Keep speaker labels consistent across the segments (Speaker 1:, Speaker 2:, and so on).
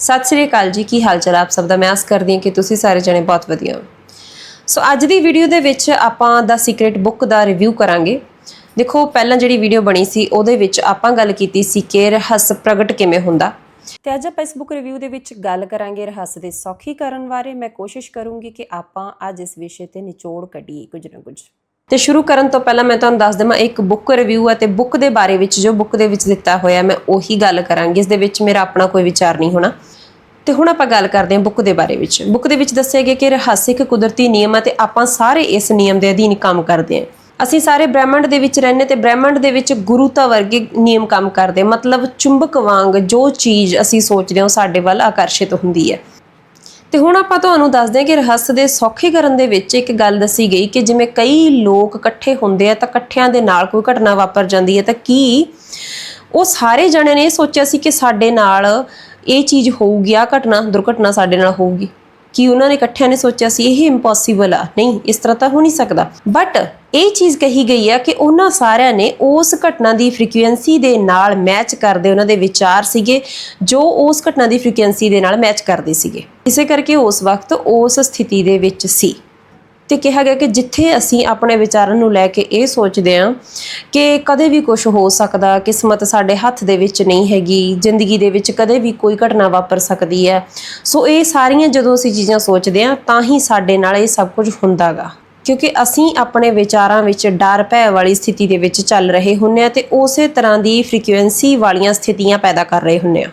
Speaker 1: ਸਤਿ ਸ੍ਰੀ ਅਕਾਲ ਜੀ, ਕੀ ਹਾਲ ਚਾਲ ਆਪ ਸਭ ਦਾ? ਮੈਂ ਆਸ ਕਰਦੀ ਹਾਂ ਕਿ ਤੁਸੀਂ ਸਾਰੇ ਜਣੇ ਬਹੁਤ ਵਧੀਆ ਹੋ। ਸੋ ਅੱਜ ਦੀ ਵੀਡੀਓ ਦੇ ਵਿੱਚ ਆਪਾਂ ਦਾ ਸੀਕ੍ਰੀਟ ਬੁੱਕ ਦਾ ਰਿਵਿਊ ਕਰਾਂਗੇ। ਦੇਖੋ, ਪਹਿਲਾਂ ਜਿਹੜੀ ਵੀਡੀਓ ਬਣੀ ਸੀ, ਉਹਦੇ ਵਿੱਚ ਆਪਾਂ ਗੱਲ ਕੀਤੀ ਸੀ ਕਿ ਰਹੱਸ ਪ੍ਰਗਟ ਕਿਵੇਂ ਹੁੰਦਾ। ਤੇ ਅੱਜ ਆਪਾਂ ਇਸ ਬੁੱਕ ਰਿਵਿਊ ਦੇ ਵਿੱਚ ਗੱਲ ਕਰਾਂਗੇ ਰਹੱਸ ਦੇ ਸੌਖੀ ਕਰਨ ਬਾਰੇ। ਮੈਂ ਕੋਸ਼ਿਸ਼ ਕਰੂੰਗੀ ਕਿ ਆਪਾਂ ਅੱਜ ਇਸ ਵਿਸ਼ੇ ਤੇ ਨਿਚੋੜ ਕੱਢੀਏ ਕੁਝ ਨਾ ਕੁਝ। ਤੇ ਸ਼ੁਰੂ ਕਰਨ ਤੋਂ ਪਹਿਲਾਂ ਮੈਂ ਤੁਹਾਨੂੰ ਦੱਸ ਦੇਵਾਂ, ਇੱਕ ਬੁੱਕ ਰਿਵਿਊ ਹੈ ਤੇ ਬੁੱਕ ਦੇ ਬਾਰੇ ਵਿੱਚ, ਜੋ ਬੁੱਕ ਦੇ ਵਿੱਚ ਦਿੱਤਾ ਹੋਇਆ, ਮੈਂ ਉਹੀ ਗੱਲ ਕਰਾਂਗੀ। ਇਸ ਦੇ ਵਿੱਚ ਮੇਰਾ ਆਪਣਾ ਕੋਈ ਵਿਚਾਰ ਨਹੀਂ ਹੋਣਾ। ਤੇ ਹੁਣ ਆਪਾਂ ਗੱਲ ਕਰਦੇ ਹਾਂ ਬੁੱਕ ਦੇ ਬਾਰੇ ਵਿੱਚ। ਬੁੱਕ ਦੇ ਵਿੱਚ ਦੱਸਿਆ ਗਿਆ ਕਿ ਰਹੱਸਿਕ ਕੁਦਰਤੀ ਨਿਯਮ ਹੈ ਤੇ ਆਪਾਂ ਸਾਰੇ ਇਸ ਨਿਯਮ ਦੇ ਅਧੀਨ ਕੰਮ ਕਰਦੇ ਹਾਂ। ਅਸੀਂ ਸਾਰੇ ਬ੍ਰਹਿਮੰਡ ਦੇ ਵਿੱਚ ਰਹਿੰਦੇ ਤੇ ਬ੍ਰਹਿਮੰਡ ਦੇ ਵਿੱਚ ਗੁਰੂਤਾ ਵਰਗੇ ਨਿਯਮ ਕੰਮ ਕਰਦੇ ਮਤਲਬ ਚੁੰਬਕ ਵਾਂਗ ਜੋ ਚੀਜ਼ ਅਸੀਂ ਸੋਚਦੇ ਹਾਂ ਸਾਡੇ ਵੱਲ ਆਕਰਸ਼ਿਤ ਹੁੰਦੀ ਹੈ। ਤੇ ਹੁਣ ਆਪਾਂ ਤੁਹਾਨੂੰ ਦੱਸਦੇ ਹਾਂ ਕਿ ਰਹੱਸ ਦੇ ਸੌਖੀਕਰਨ ਦੇ ਵਿੱਚ ਇੱਕ ਗੱਲ ਦੱਸੀ ਗਈ ਕਿ ਜਿਵੇਂ ਕਈ ਲੋਕ ਇਕੱਠੇ ਹੁੰਦੇ ਆ ਤਾਂ ਇਕੱਠਿਆਂ ਦੇ ਨਾਲ ਕੋਈ ਘਟਨਾ ਵਾਪਰ ਜਾਂਦੀ ਹੈ ਤਾਂ ਕੀ ਉਹ ਸਾਰੇ ਜਣੇ ਨੇ ਇਹ ਸੋਚਿਆ ਸੀ ਕਿ ਸਾਡੇ ਨਾਲ ਇਹ ਚੀਜ਼ ਹੋਊਗੀ ਆ ਘਟਨਾ, ਦੁਰਘਟਨਾ ਸਾਡੇ ਨਾਲ ਹੋਊਗੀ। ਕਿ ਉਹਨਾਂ ਨੇ ਇਕੱਠਿਆਂ ਨੇ ਸੋਚਿਆ ਸੀ, ਇਹ ਇੰਪੋਸੀਬਲ ਆ? ਨਹੀਂ, ਇਸ ਤਰ੍ਹਾਂ ਤਾਂ ਹੋ ਨਹੀਂ ਸਕਦਾ। ਬਟ ਇਹ ਚੀਜ਼ ਕਹੀ ਗਈ ਆ ਕਿ ਉਹਨਾਂ ਸਾਰਿਆਂ ਨੇ ਉਸ ਘਟਨਾ ਦੀ ਫ੍ਰੀਕੁਐਂਸੀ ਦੇ ਨਾਲ ਮੈਚ ਕਰਦੇ ਉਹਨਾਂ ਦੇ ਵਿਚਾਰ ਸੀਗੇ, ਜੋ ਉਸ ਘਟਨਾ ਦੀ ਫ੍ਰੀਕੁਐਂਸੀ ਦੇ ਨਾਲ ਮੈਚ ਕਰਦੇ ਸੀਗੇ। ਇਸੇ ਕਰਕੇ ਉਸ ਵਕਤ ਉਸ ਸਥਿਤੀ ਦੇ ਵਿੱਚ ਸੀ। ਤੇ ਕਿਹਾ ਗਿਆ ਕਿ ਜਿੱਥੇ ਅਸੀਂ ਆਪਣੇ ਵਿਚਾਰਾਂ ਨੂੰ ਲੈ ਕੇ ਇਹ ਸੋਚਦੇ ਹਾਂ ਕਿ ਕਦੇ ਵੀ ਕੁਝ ਹੋ ਸਕਦਾ, ਕਿਸਮਤ ਸਾਡੇ ਹੱਥ ਦੇ ਵਿੱਚ ਨਹੀਂ ਹੈਗੀ, ਜ਼ਿੰਦਗੀ ਦੇ ਵਿੱਚ ਕਦੇ ਵੀ ਕੋਈ ਘਟਨਾ ਵਾਪਰ ਸਕਦੀ ਹੈ। ਸੋ ਇਹ ਸਾਰੀਆਂ ਜਦੋਂ ਅਸੀਂ ਚੀਜ਼ਾਂ ਸੋਚਦੇ ਹਾਂ, ਤਾਂ ਹੀ ਸਾਡੇ ਨਾਲ ਇਹ ਸਭ ਕੁਝ ਹੁੰਦਾਗਾ। ਕਿਉਂਕਿ ਅਸੀਂ ਆਪਣੇ ਵਿਚਾਰਾਂ ਵਿੱਚ ਡਰ, ਭੈ ਵਾਲੀ ਸਥਿਤੀ ਦੇ ਵਿੱਚ ਚੱਲ ਰਹੇ ਹੁੰਨੇ ਆ ਤੇ ਉਸੇ ਤਰ੍ਹਾਂ ਦੀ ਫ੍ਰੀਕੁਐਂਸੀ ਵਾਲੀਆਂ ਸਥਿਤੀਆਂ ਪੈਦਾ ਕਰ ਰਹੇ ਹੁੰਨੇ ਆ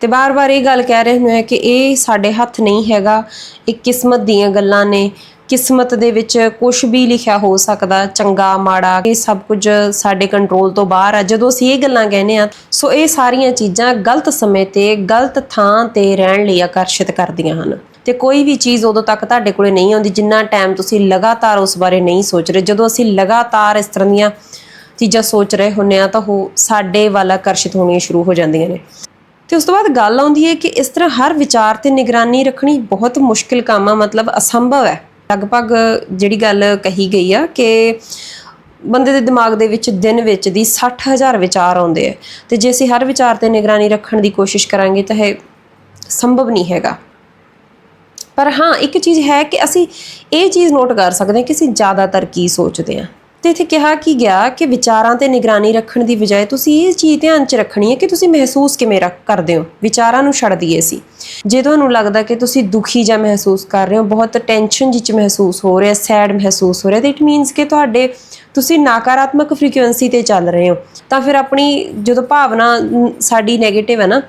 Speaker 1: ਤੇ ਬਾਰ-ਬਾਰ ਇਹ ਗੱਲ ਕਹਿ ਰਹੇ ਹੁੰਦੇ ਆ ਕਿ ਇਹ ਸਾਡੇ ਹੱਥ ਨਹੀਂ ਹੈਗਾ, ਇਹ ਕਿਸਮਤ ਦੀਆਂ ਗੱਲਾਂ ਨੇ ਕਿਸਮਤ ਦੇ ਵਿੱਚ ਕੁਝ ਵੀ ਲਿਖਿਆ ਹੋ ਸਕਦਾ, ਚੰਗਾ, ਮਾੜਾ, ਇਹ ਸਭ ਕੁਝ ਸਾਡੇ ਕੰਟਰੋਲ ਤੋਂ ਬਾਹਰ ਆ। ਜਦੋਂ ਅਸੀਂ ਇਹ ਗੱਲਾਂ ਕਹਿੰਦੇ ਆ ਸੋ ਇਹ ਸਾਰੀਆਂ ਚੀਜ਼ਾਂ ਗਲਤ ਸਮੇਂ ਤੇ, ਗਲਤ ਥਾਂ ਤੇ ਰਹਿਣ ਲਈ ਆਕਰਸ਼ਿਤ ਕਰਦੀਆਂ ਹਨ। ਤੇ ਕੋਈ ਵੀ ਚੀਜ਼ ਉਦੋਂ ਤੱਕ ਤੁਹਾਡੇ ਕੋਲੇ ਨਹੀਂ ਆਉਂਦੀ, ਜਿੰਨਾ ਟਾਈਮ ਤੁਸੀਂ ਲਗਾਤਾਰ ਉਸ ਬਾਰੇ ਨਹੀਂ ਸੋਚ ਰਹੇ। ਜਦੋਂ ਅਸੀਂ ਲਗਾਤਾਰ ਇਸ ਤਰ੍ਹਾਂ ਦੀਆਂ ਚੀਜ਼ਾਂ ਸੋਚ ਰਹੇ ਹੁੰਨੇ ਆ ਤਾਂ ਉਹ ਸਾਡੇ ਵੱਲ ਆਕਰਸ਼ਿਤ ਹੋਣੀਆਂ ਸ਼ੁਰੂ ਹੋ ਜਾਂਦੀਆਂ ਨੇ। ਤੇ ਉਸ ਤੋਂ ਬਾਅਦ ਗੱਲ ਆਉਂਦੀ ਹੈ ਕਿ ਇਸ ਤਰ੍ਹਾਂ ਹਰ ਵਿਚਾਰ ਤੇ ਨਿਗਰਾਨੀ ਰੱਖਣੀ ਬਹੁਤ ਮੁਸ਼ਕਿਲ ਕੰਮ ਆ, ਮਤਲਬ ਅਸੰਭਵ ਹੈ। ਲਗਭਗ ਜਿਹੜੀ ਗੱਲ ਕਹੀ ਗਈ ਆ ਕਿ ਬੰਦੇ ਦੇ ਦਿਮਾਗ ਦੇ ਵਿੱਚ ਦਿਨ ਵਿੱਚ ਦੀ 60000 ਵਿਚਾਰ ਆਉਂਦੇ ਆ। ਤੇ ਜੇ ਅਸੀਂ ਹਰ ਵਿਚਾਰ ਤੇ ਨਿਗਰਾਨੀ ਰੱਖਣ ਦੀ ਕੋਸ਼ਿਸ਼ ਕਰਾਂਗੇ ਤਾਂ ਇਹ ਸੰਭਵ ਨਹੀਂ ਹੈਗਾ। ਪਰ ਹਾਂ, ਇੱਕ ਚੀਜ਼ ਹੈ ਕਿ ਅਸੀਂ ਇਹ ਚੀਜ਼ ਨੋਟ ਕਰ ਸਕਦੇ ਹਾਂ ਕਿ ਅਸੀਂ ਜ਼ਿਆਦਾਤਰ ਕੀ ਸੋਚਦੇ ਹਾਂ। ਤੇ ਇੱਥੇ ਕਿਹਾ ਕੀ ਗਿਆ ਕਿ ਵਿਚਾਰਾਂ ਤੇ ਨਿਗਰਾਨੀ ਰੱਖਣ ਦੀ ਬਜਾਏ ਤੁਸੀਂ ਇਹ ਚੀਜ਼ ਧਿਆਨ 'ਚ ਰੱਖਣੀ ਹੈ ਕਿ ਤੁਸੀਂ ਮਹਿਸੂਸ ਕਿਵੇਂ ਰੱਖ ਕਰਦੇ ਹੋ? ਵਿਚਾਰਾਂ ਨੂੰ ਛੱਡ ਦਈਏ ਸੀ ਜੇ ਤੁਹਾਨੂੰ ਲੱਗਦਾ ਕਿ ਤੁਸੀਂ ਦੁਖੀ ਜਾਂ ਮਹਿਸੂਸ ਕਰ ਰਹੇ ਹੋ, ਬਹੁਤ ਟੈਨਸ਼ਨ ਜਿਚ ਮਹਿਸੂਸ ਹੋ ਰਿਹਾ ਸੈਡ ਮਹਿਸੂਸ ਹੋ ਰਿਹਾ, ਤੇ ਇਟ ਮੀਨਸ ਕਿ ਤੁਹਾਡੇ ਤੁਸੀਂ ਨਕਾਰਾਤਮਕ ਫ੍ਰੀਕੁਐਂਸੀ ਤੇ ਚੱਲ ਰਹੇ ਹੋ। ਤਾਂ ਫਿਰ ਆਪਣੀ ਜਦੋਂ ਭਾਵਨਾ ਸਾਡੀ 네ਗੇਟਿਵ ਹੈ ਨਾ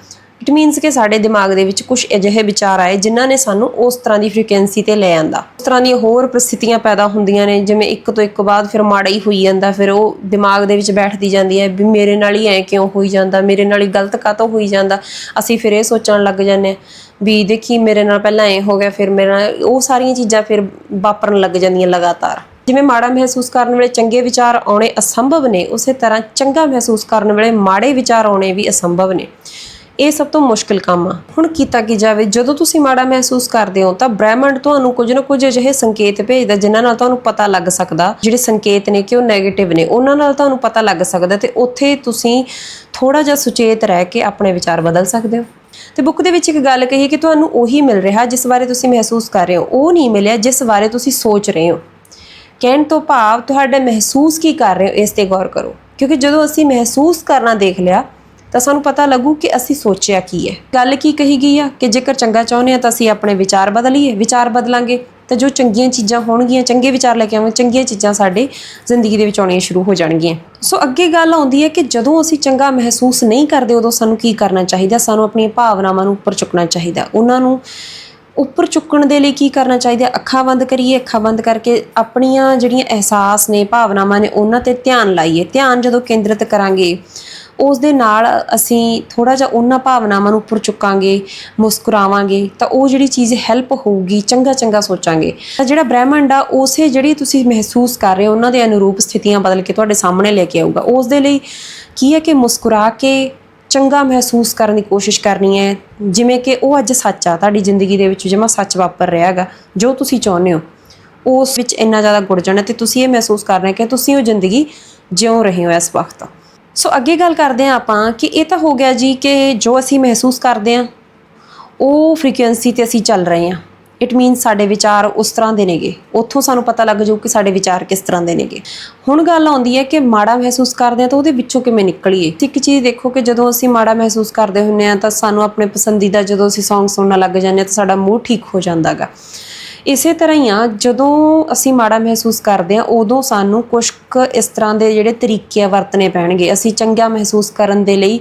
Speaker 1: ਇਟ ਮੀਨਸ ਕਿ ਸਾਡੇ ਦਿਮਾਗ ਦੇ ਵਿੱਚ ਕੁਝ ਅਜਿਹੇ ਵਿਚਾਰ ਆਏ ਜਿਨ੍ਹਾਂ ਨੇ ਸਾਨੂੰ ਉਸ ਤਰ੍ਹਾਂ ਦੀ ਫ੍ਰੀਕੁਐਂਸੀ ਤੇ ਲੈ ਆਂਦਾ। ਉਸ ਤਰ੍ਹਾਂ ਦੀਆਂ ਹੋਰ ਪ੍ਰਸਥਿਤੀਆਂ ਪੈਦਾ ਹੁੰਦੀਆਂ ਨੇ, ਜਿਵੇਂ ਇੱਕ ਤੋਂ ਇੱਕ ਬਾਅਦ ਫਿਰ ਮਾੜਾ ਹੀ ਹੋਈ ਜਾਂਦਾ, ਫਿਰ ਉਹ ਦਿਮਾਗ ਦੇ ਵਿੱਚ ਬੈਠਦੀ ਜਾਂਦੀ ਹੈ ਵੀ ਮੇਰੇ ਨਾਲ ਹੀ ਐ ਕਿਉਂ ਹੋਈ ਜਾਂਦਾ, ਮੇਰੇ ਨਾਲ ਹੀ ਗਲਤ ਕਾਤੋਂ ਹੋਈ ਜਾਂਦਾ। ਅਸੀਂ ਫਿਰ ਇਹ ਸੋਚਣ ਲੱਗ ਜਾਂਦੇ ਹਾਂ ਵੀ ਦੇਖੀ ਮੇਰੇ ਨਾਲ ਪਹਿਲਾਂ ਐ ਹੋ ਗਿਆ, ਫਿਰ ਮੇਰੇ ਨਾਲ ਉਹ ਸਾਰੀਆਂ ਚੀਜ਼ਾਂ ਫਿਰ ਵਾਪਰਨ ਲੱਗ ਜਾਂਦੀਆਂ ਲਗਾਤਾਰ। ਜਿਵੇਂ ਮਾੜਾ ਮਹਿਸੂਸ ਕਰਨ ਵੇਲੇ ਚੰਗੇ ਵਿਚਾਰ ਆਉਣੇ ਅਸੰਭਵ ਨੇ, ਉਸੇ ਤਰ੍ਹਾਂ ਚੰਗਾ ਮਹਿਸੂਸ ਕਰਨ ਵੇਲੇ ਮਾੜੇ ਵਿਚਾਰ ਆਉਣੇ ਵੀ ਅਸੰਭਵ ਨੇ। ਇਹ ਸਭ ਤੋਂ ਮੁਸ਼ਕਿਲ ਕੰਮ ਆ। ਹੁਣ ਕੀਤਾ ਕੀ ਜਾਵੇ? ਜਦੋਂ ਤੁਸੀਂ ਮਾੜਾ ਮਹਿਸੂਸ ਕਰਦੇ ਹੋ, ਤਾਂ ਬ੍ਰਹਿਮੰਡ ਤੁਹਾਨੂੰ ਕੁਝ ਨਾ ਕੁਝ ਅਜਿਹੇ ਸੰਕੇਤ ਭੇਜਦਾ, ਜਿਨ੍ਹਾਂ ਨਾਲ ਤੁਹਾਨੂੰ ਪਤਾ ਲੱਗ ਸਕਦਾ। ਜਿਹੜੇ ਸੰਕੇਤ ਨੇ ਕਿ ਉਹ 네ਗੇਟਿਵ ਨੇ, ਉਹਨਾਂ ਨਾਲ ਤੁਹਾਨੂੰ ਪਤਾ ਲੱਗ ਸਕਦਾ ਤੇ ਉੱਥੇ ਤੁਸੀਂ ਥੋੜਾ ਜਿਹਾ ਸੁਚੇਤ ਰਹਿ ਕੇ ਆਪਣੇ ਵਿਚਾਰ ਬਦਲ ਸਕਦੇ ਹੋ। ਤੇ ਬੁੱਕ ਦੇ ਵਿੱਚ ਇੱਕ ਗੱਲ ਕਹੀ ਕਿ ਤੁਹਾਨੂੰ ਉਹੀ ਮਿਲ ਰਿਹਾ ਜਿਸ ਬਾਰੇ ਤੁਸੀਂ ਮਹਿਸੂਸ ਕਰ ਰਹੇ ਹੋ। ਉਹ ਨਹੀਂ ਮਿਲਿਆ ਜਿਸ ਬਾਰੇ ਤੁਸੀਂ ਸੋਚ ਰਹੇ ਹੋ। ਕਹਿਣ ਤੋਂ ਭਾਵ ਤੁਹਾਡਾ ਮਹਿਸੂਸ ਕੀ ਕਰ ਰਹੇ ਹੋ, ਇਸ ਤੇ ਗੌਰ ਕਰੋ। ਕਿਉਂਕਿ ਜਦੋਂ ਅਸੀਂ ਮਹਿਸੂਸ ਕਰਨਾ ਦੇਖ ਲਿਆ ਤਾਂ ਸਾਨੂੰ ਪਤਾ ਲੱਗੂ ਕਿ ਅਸੀਂ ਸੋਚਿਆ ਕੀ ਹੈ। ਗੱਲ ਕੀ ਕਹੀ ਗਈ ਆ ਕਿ ਜੇਕਰ ਚੰਗਾ ਚਾਹੁੰਦੇ ਆ ਤਾਂ ਅਸੀਂ ਆਪਣੇ ਵਿਚਾਰ ਬਦਲੀਏ, ਵਿਚਾਰ ਬਦਲਾਂਗੇ। ਤਾਂ ਜੋ ਚੰਗੀਆਂ ਚੀਜ਼ਾਂ ਹੋਣਗੀਆਂ, ਚੰਗੇ ਵਿਚਾਰ ਲੈ ਕੇ ਆਵਾਂਗੇ, ਚੰਗੀਆਂ ਚੀਜ਼ਾਂ ਸਾਡੇ ਜ਼ਿੰਦਗੀ ਦੇ ਵਿੱਚ ਆਉਣੀਆਂ ਸ਼ੁਰੂ ਹੋ ਜਾਣਗੀਆਂ। ਸੋ ਅੱਗੇ ਗੱਲ ਆਉਂਦੀ ਹੈ ਕਿ ਜਦੋਂ ਅਸੀਂ ਚੰਗਾ ਮਹਿਸੂਸ ਨਹੀਂ ਕਰਦੇ, ਉਦੋਂ ਸਾਨੂੰ ਕੀ ਕਰਨਾ ਚਾਹੀਦਾ? ਸਾਨੂੰ ਆਪਣੀਆਂ ਭਾਵਨਾਵਾਂ ਨੂੰ ਉੱਪਰ ਚੁੱਕਣਾ ਚਾਹੀਦਾ। ਉਹਨਾਂ ਨੂੰ ਉੱਪਰ ਚੁੱਕਣ ਦੇ ਲਈ ਕੀ ਕਰਨਾ ਚਾਹੀਦਾ? ਅੱਖਾਂ ਬੰਦ ਕਰੀਏ, ਅੱਖਾਂ ਬੰਦ ਕਰਕੇ ਆਪਣੀਆਂ ਜਿਹੜੀਆਂ ਅਹਿਸਾਸ ਨੇ, ਭਾਵਨਾਵਾਂ ਨੇ, ਉਹਨਾਂ ਤੇ ਧਿਆਨ ਲਾਈਏ। ਧਿਆਨ ਜਦੋਂ ਕੇਂਦਰਿਤ ਕਰਾਂਗੇ ਉਸ ਦੇ ਨਾਲ ਅਸੀਂ ਥੋੜਾ ਜਿਹਾ ਉਹਨਾਂ ਭਾਵਨਾਵਾਂ ਨੂੰ ਉੱਪਰ ਚੁੱਕਾਂਗੇ, ਮੁਸਕਰਾਵਾਂਗੇ, ਤਾਂ ਉਹ ਜਿਹੜੀ ਚੀਜ਼ ਹੈਲਪ ਹੋਊਗੀ, ਚੰਗਾ ਚੰਗਾ ਸੋਚਾਂਗੇ। ਤਾਂ ਜਿਹੜਾ ਬ੍ਰਹਿਮੰਡ ਆ, ਉਸੇ ਜਿਹੜੀ ਤੁਸੀਂ ਮਹਿਸੂਸ ਕਰ ਰਹੇ ਹੋ, ਉਹਨਾਂ ਦੇ ਅਨੁਰੂਪ ਸਥਿਤੀਆਂ ਬਦਲ ਕੇ ਤੁਹਾਡੇ ਸਾਹਮਣੇ ਲੈ ਕੇ ਆਊਗਾ। ਉਸ ਦੇ ਲਈ ਕੀ ਹੈ ਕਿ ਮੁਸਕਰਾ ਕੇ ਚੰਗਾ ਮਹਿਸੂਸ ਕਰਨ ਦੀ ਕੋਸ਼ਿਸ਼ ਕਰਨੀ ਹੈ, ਜਿਵੇਂ ਕਿ ਉਹ ਅੱਜ ਸੱਚ ਆ, ਤੁਹਾਡੀ ਜ਼ਿੰਦਗੀ ਦੇ ਵਿੱਚ ਜਮਾ ਸੱਚ ਵਾਪਰ ਰਿਹਾ ਹੈਗਾ, ਜੋ ਤੁਸੀਂ ਚਾਹੁੰਦੇ ਹੋ। ਉਸ ਵਿੱਚ ਇੰਨਾ ਜ਼ਿਆਦਾ ਗੁੜ ਜਾਣਾ ਤੇ ਤੁਸੀਂ ਇਹ ਮਹਿਸੂਸ ਕਰ ਰਹੇ ਕਿ ਤੁਸੀਂ ਉਹ ਜ਼ਿੰਦਗੀ ਜਿਉਂ ਰਹੇ ਹੋ ਇਸ ਵਕਤ। ਸੋ ਅੱਗੇ ਗੱਲ ਕਰਦੇ ਹਾਂ ਆਪਾਂ ਕਿ ਇਹ ਤਾਂ ਹੋ ਗਿਆ ਜੀ ਕਿ ਜੋ ਅਸੀਂ ਮਹਿਸੂਸ ਕਰਦੇ ਹਾਂ, ਉਹ ਫ੍ਰੀਕੁਐਂਸੀ ਤੇ ਅਸੀਂ ਚੱਲ ਰਹੇ ਹਾਂ। ਇਟ ਮੀਨਸ ਸਾਡੇ ਵਿਚਾਰ ਉਸ ਤਰ੍ਹਾਂ ਦੇ ਨੇਗੇ। ਉੱਥੋਂ ਸਾਨੂੰ ਪਤਾ ਲੱਗ ਜਾਊ ਕਿ ਸਾਡੇ ਵਿਚਾਰ ਕਿਸ ਤਰ੍ਹਾਂ ਦੇ ਨੇਗੇ। ਹੁਣ ਗੱਲ ਆਉਂਦੀ ਹੈ ਕਿ ਮਾੜਾ ਮਹਿਸੂਸ ਕਰਦੇ ਹਾਂ ਤਾਂ ਉਹਦੇ ਵਿੱਚੋਂ ਕਿਵੇਂ ਨਿਕਲੀਏ? ਇੱਕ ਚੀਜ਼ ਦੇਖੋ ਕਿ ਜਦੋਂ ਅਸੀਂ ਮਾੜਾ ਮਹਿਸੂਸ ਕਰਦੇ ਹੁੰਨੇ ਆ ਤਾਂ ਸਾਨੂੰ ਆਪਣੇ ਪਸੰਦੀਦਾ ਜਦੋਂ ਅਸੀਂ Song ਸੁਣਨ ਲੱਗ ਜਾਂਦੇ ਹਾਂ ਤਾਂ ਸਾਡਾ ਮੂਡ ਠੀਕ ਹੋ ਜਾਂਦਾਗਾ। ਇਸੇ ਤਰ੍ਹਾਂ ਹੀ ਆ, ਜਦੋਂ ਅਸੀਂ ਮਾੜਾ ਮਹਿਸੂਸ ਕਰਦੇ ਆ ਉਦੋਂ ਸਾਨੂੰ ਕੁਝ ਕੁ ਇਸ ਤਰ੍ਹਾਂ ਦੇ ਜਿਹੜੇ ਤਰੀਕੇ ਆ ਵਰਤਨੇ ਪੈਣਗੇ। ਅਸੀਂ ਚੰਗਾ ਮਹਿਸੂਸ ਕਰਨ ਦੇ ਲਈ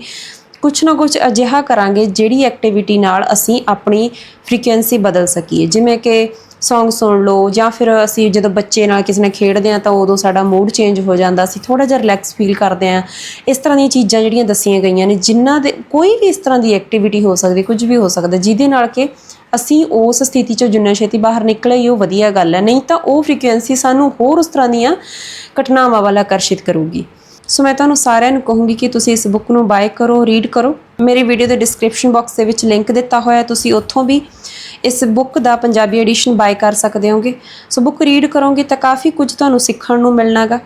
Speaker 1: ਕੁਛ ਨਾ ਕੁਛ ਅਜਿਹਾ ਕਰਾਂਗੇ, ਜਿਹੜੀ ਐਕਟੀਵਿਟੀ ਨਾਲ ਅਸੀਂ ਆਪਣੀ ਫ੍ਰੀਕੁਐਂਸੀ ਬਦਲ ਸਕੀਏ। ਜਿਵੇਂ ਕਿ ਸੌਂਗ ਸੁਣ ਲਓ, ਜਾਂ ਫਿਰ ਅਸੀਂ ਜਦੋਂ ਬੱਚੇ ਨਾਲ ਕਿਸੇ ਨਾਲ ਖੇਡਦੇ ਆ ਤਾਂ ਉਦੋਂ ਸਾਡਾ ਮੂਡ ਚੇਂਜ ਹੋ ਜਾਂਦਾ। ਅਸੀਂ ਥੋੜਾ ਜਿਹਾ ਰਿਲੈਕਸ ਫੀਲ ਕਰਦੇ ਆ ਇਸ ਤਰ੍ਹਾਂ ਦੀਆਂ ਚੀਜ਼ਾਂ ਜਿਹੜੀਆਂ ਦੱਸੀਆਂ ਗਈਆਂ ਨੇ, ਜਿਨ੍ਹਾਂ ਦੇ ਕੋਈ ਵੀ ਇਸ ਤਰ੍ਹਾਂ ਦੀ ਐਕਟੀਵਿਟੀ ਹੋ ਸਕਦੀ, ਕੁਝ ਵੀ ਹੋ ਸਕਦਾ, ਜਿਹਦੇ ਨਾਲ ਕਿ ਅਸੀਂ ਉਸ ਸਥਿਤੀ ਚੋਂ ਜਿੰਨਾ ਛੇਤੀ ਬਾਹਰ ਨਿਕਲੇ ਹੀ ਉਹ ਵਧੀਆ ਗੱਲ ਹੈ। ਨਹੀਂ ਤਾਂ ਉਹ ਫ੍ਰੀਕੁਐਂਸੀ ਸਾਨੂੰ ਹੋਰ ਉਸ ਤਰ੍ਹਾਂ ਦੀਆਂ ਘਟਨਾਵਾਂ ਵੱਲ ਆਕਰਸ਼ਿਤ ਕਰੂਗੀ। ਸੋ ਮੈਂ ਤੁਹਾਨੂੰ ਸਾਰਿਆਂ ਨੂੰ ਕਹੂੰਗੀ ਕਿ ਤੁਸੀਂ ਇਸ ਬੁੱਕ ਨੂੰ ਬਾਏ ਕਰੋ ਰੀਡ ਕਰੋ। ਮੇਰੀ ਵੀਡੀਓ ਦੇ ਡਿਸਕ੍ਰਿਪਸ਼ਨ ਬਾਕਸ ਦੇ ਵਿੱਚ ਲਿੰਕ ਦਿੱਤਾ ਹੋਇਆ ਤੁਸੀਂ ਉੱਥੋਂ ਵੀ ਇਸ ਬੁੱਕ ਦਾ ਪੰਜਾਬੀ ਐਡੀਸ਼ਨ ਬਾਏ ਕਰ ਸਕਦੇ ਹੋਗੇ। ਸੋ ਬੁੱਕ ਰੀਡ ਕਰੋਗੇ ਤਾਂ ਕਾਫੀ ਕੁਝ ਤੁਹਾਨੂੰ ਸਿੱਖਣ ਨੂੰ ਮਿਲਣਾਗਾ।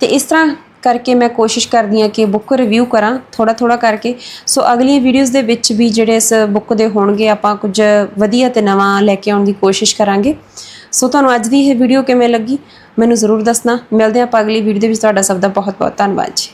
Speaker 1: ਤੇ ਇਸ ਤਰ੍ਹਾਂ ਕਰਕੇ ਮੈਂ ਕੋਸ਼ਿਸ਼ ਕਰਦੀ ਹਾਂ ਕਿ ਬੁੱਕ ਰਿਵਿਊ ਕਰਾਂ ਥੋੜਾ ਥੋੜਾ ਕਰਕੇ। ਸੋ ਅਗਲੀਆਂ ਵੀਡੀਓਜ਼ ਦੇ ਵਿੱਚ ਵੀ ਜਿਹੜੇ ਇਸ ਬੁੱਕ ਦੇ ਹੋਣਗੇ, ਆਪਾਂ ਕੁਝ ਵਧੀਆ ਤੇ ਨਵਾਂ ਲੈ ਕੇ ਆਉਣ ਦੀ ਕੋਸ਼ਿਸ਼ ਕਰਾਂਗੇ। ਸੋ ਤੁਹਾਨੂੰ ਅੱਜ ਦੀ ਇਹ ਵੀਡੀਓ ਕਿਵੇਂ ਲੱਗੀ? ਮੈਨੂੰ ਜ਼ਰੂਰ ਦੱਸਣਾ। ਮਿਲਦੇ ਹਾਂ ਆਪਾਂ ਅਗਲੀ ਵੀਡੀਓ ਦੇ ਵਿੱਚ। ਤੁਹਾਡਾ ਸਭ ਦਾ ਬਹੁਤ ਬਹੁਤ ਧੰਨਵਾਦ ਜੀ।